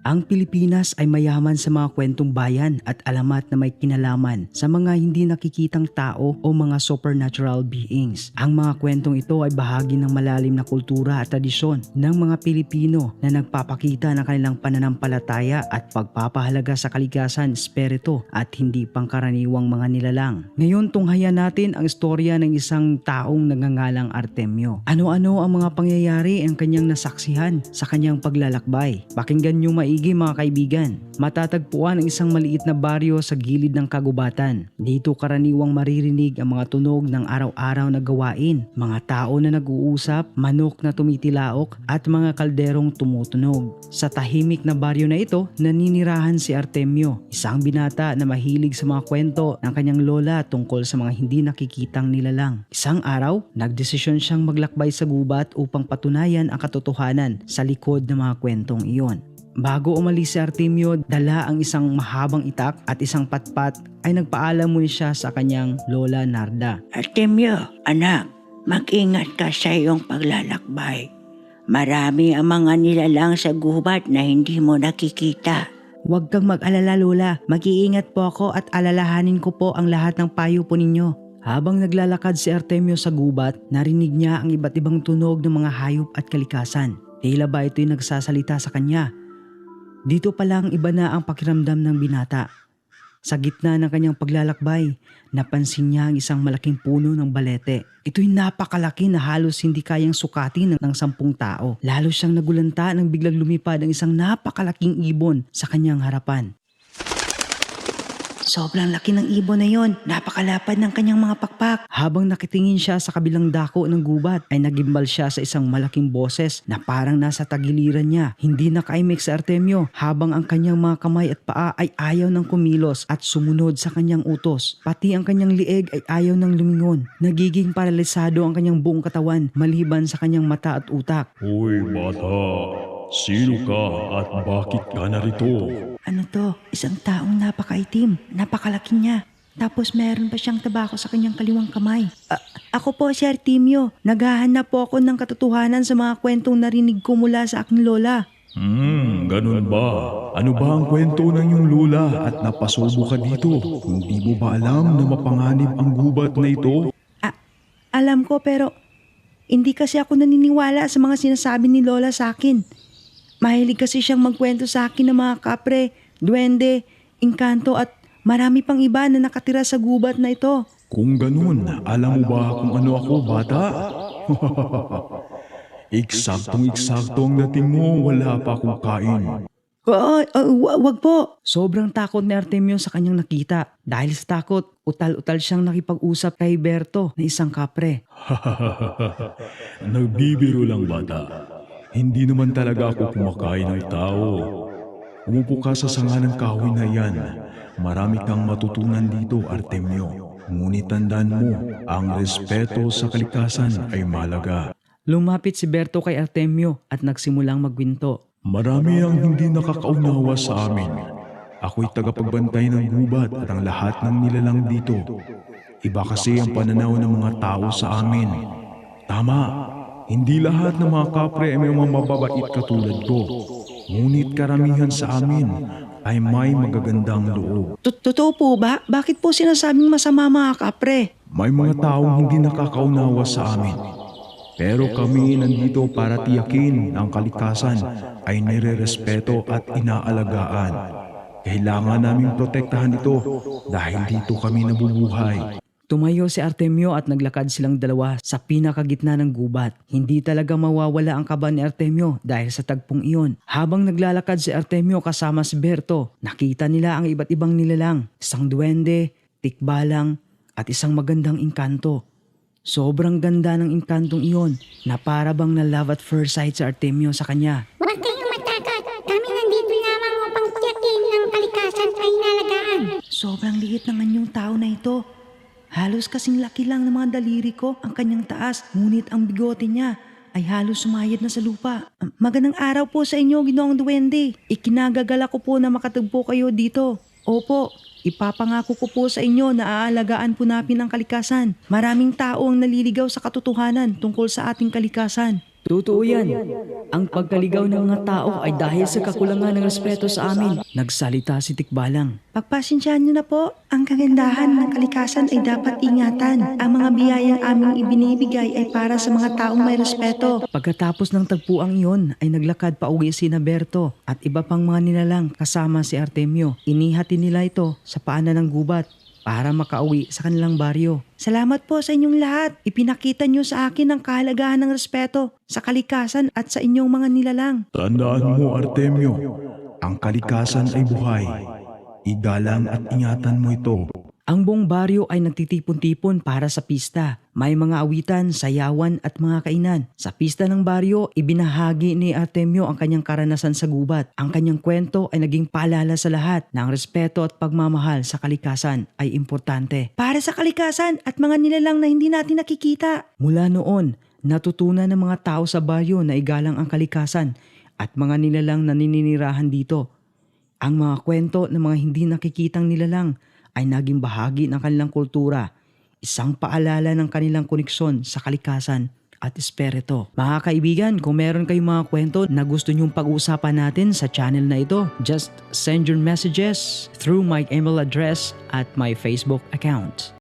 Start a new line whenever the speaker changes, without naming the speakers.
Ang Pilipinas ay mayaman sa mga kwentong bayan at alamat na may kinalaman sa mga hindi nakikitang tao o mga supernatural beings. Ang mga kwentong ito ay bahagi ng malalim na kultura at tradisyon ng mga Pilipino na nagpapakita ng kanilang pananampalataya at pagpapahalaga sa kalikasan, espiritu at hindi pangkaraniwang mga nilalang. Ngayon tunghayan natin ang istorya ng isang taong nagngangalang Artemio. Ano-ano ang mga pangyayari ang kanyang nasaksihan sa kanyang paglalakbay. Pakinggan niyo maigi mga kaibigan. Matatagpuan ang isang maliit na baryo sa gilid ng kagubatan. Dito karaniwang maririnig ang mga tunog ng araw-araw na gawain, mga tao na nag-uusap, manok na tumitilaok at mga kalderong tumutunog. Sa tahimik na baryo na ito, naninirahan si Artemio, isang binata na mahilig sa mga kwento ng kanyang lola tungkol sa mga hindi nakikitang nilalang. Isang araw, nagdesisyon siyang maglakbay sa gubat upang patunayan ang katotohanan sa likod ng mga kwentong iyon. Bago umalis si Artemio, dala ang isang mahabang itak at isang patpat ay nagpaalam muna siya sa kanyang lola Narda.
Artemio, anak, mag-ingat ka sa iyong paglalakbay. Marami ang mga nilalang sa gubat na hindi mo nakikita.
Huwag kang mag-alala lola, mag-iingat po ako at alalahanin ko po ang lahat ng payo po ninyo. Habang naglalakad si Artemio sa gubat, narinig niya ang iba't ibang tunog ng mga hayop at kalikasan. Tila ba ito'y nagsasalita sa kanya? Dito pa lang iba na ang pakiramdam ng binata. Sa gitna ng kanyang paglalakbay, napansin niya ang isang malaking puno ng balete. Ito'y napakalaki na halos hindi kayang sukatin ng sampung tao. Lalo siyang nagulanta nang biglang lumipad ang isang napakalaking ibon sa kanyang harapan.
Sobrang laki ng ibon na yon. Napakalapad ng kanyang mga pakpak.
Habang nakitingin siya sa kabilang dako ng gubat ay nagimbal siya sa isang malaking boses na parang nasa tagiliran niya. Hindi nakaimik sa Artemio habang ang kanyang mga kamay at paa ay ayaw ng kumilos at sumunod sa kanyang utos. Pati ang kanyang lieg ay ayaw ng lumingon. Nagiging paralisado ang kanyang buong katawan maliban sa kanyang mata at utak.
Hoy bata, sino ka at bakit ka narito?
Ano to? Isang taong napakaitim. Napakalaki niya. Tapos meron pa siyang tabako sa kanyang kaliwang kamay. A- ako po si Artemio. Naghahanap po ako ng katotohanan sa mga kwentong narinig ko mula sa aking lola.
Hmm, ganun ba? Ano ba ang kwento ng iyong lula at napasubo ka dito? Hindi mo ba alam na mapanganib ang gubat na ito?
A- alam ko pero hindi kasi ako naniniwala sa mga sinasabi ni lola sa akin. Mahilig kasi siyang magkwento sa akin ng mga kapre, duwende, engkanto at marami pang iba na nakatira sa gubat na ito.
Kung ganun, alam mo ba kung ano ako, bata? Eksaktong-eksakto ang dating mo, wala pa akong kain.
Oo, uh, wag po.
Sobrang takot ni Artemio sa kanyang nakita. Dahil sa takot, utal-utal siyang nakipag-usap kay Berto na isang kapre.
Nagbibiro lang bata. Hindi naman talaga ako kumakain ng tao. Umupo ka sa sanga ng kahoy na yan. Marami kang matutunan dito, Artemio. Ngunit tandaan mo, ang respeto sa kalikasan ay malaga.
Lumapit si Berto kay Artemio at nagsimulang magwinto.
Marami ang hindi nakakaunawa sa amin. Ako'y tagapagbantay ng gubat at ang lahat ng nilalang dito. Iba kasi ang pananaw ng mga tao sa amin. Tama, hindi lahat ng mga kapre ay may mga mababait katulad ko. Ngunit karamihan sa amin ay may magagandang loob.
Totoo po ba? Bakit po sinasabing masama mga kapre?
May mga taong hindi nakakaunawa sa amin. Pero kami nandito para tiyakin ang kalikasan ay nirerespeto at inaalagaan. Kailangan naming protektahan ito dahil dito kami nabubuhay.
Tumayo si Artemio at naglakad silang dalawa sa pinakagitna ng gubat. Hindi talaga mawawala ang kaba ni Artemio dahil sa tagpong iyon. Habang naglalakad si Artemio kasama si Berto, nakita nila ang iba't ibang nilalang. Isang duwende, tikbalang, at isang magandang engkanto. Sobrang ganda ng engkantong iyon na para bang na love at first sight si Artemio sa kanya.
Huwag kayong matakot. Kami nandito lamang upang tiyakin ng kalikasan ay nalagaan.
Sobrang liit naman yung tao na ito. Halos kasing laki lang ng mga daliri ko ang kanyang taas, ngunit ang bigote niya ay halos sumayad na sa lupa. Magandang araw po sa inyo, Ginoong Duwende. Ikinagagala ko po na makatagpo kayo dito. Opo, ipapangako ko po sa inyo na aalagaan po namin ang kalikasan. Maraming tao ang naliligaw sa katotohanan tungkol sa ating kalikasan.
Totoo yan. Ang pagkaligaw ng mga tao ay dahil sa kakulangan ng respeto sa amin. Nagsalita si Tikbalang.
Pagpasensyahan niyo na po. Ang kagandahan ng kalikasan ay dapat ingatan. Ang mga biyayang aming ibinibigay ay para sa mga taong may respeto.
Pagkatapos ng tagpuang iyon ay naglakad pa uwi si Naberto at iba pang mga nilalang kasama si Artemio. Inihati nila ito sa paanan ng gubat para makauwi sa kanilang baryo.
Salamat po sa inyong lahat. Ipinakita niyo sa akin ang kahalagahan ng respeto sa kalikasan at sa inyong mga nilalang.
Tandaan mo, Artemio, ang kalikasan ay buhay. Igalang at ingatan mo ito.
Ang buong baryo ay nagtitipon-tipon para sa pista. May mga awitan, sayawan at mga kainan. Sa pista ng baryo, ibinahagi ni Artemio ang kanyang karanasan sa gubat. Ang kanyang kwento ay naging paalala sa lahat na ang respeto at pagmamahal sa kalikasan ay importante.
Para sa kalikasan at mga nilalang na hindi natin nakikita.
Mula noon, natutunan ng mga tao sa baryo na igalang ang kalikasan at mga nilalang na nininirahan dito. Ang mga kwento ng mga hindi nakikitang nilalang ay naging bahagi ng kanilang kultura, isang paalala ng kanilang koneksyon sa kalikasan at espiritu. Mga kaibigan, kung meron kayong mga kwento na gusto nyong pag-uusapan natin sa channel na ito, just send your messages through my email address at my Facebook account.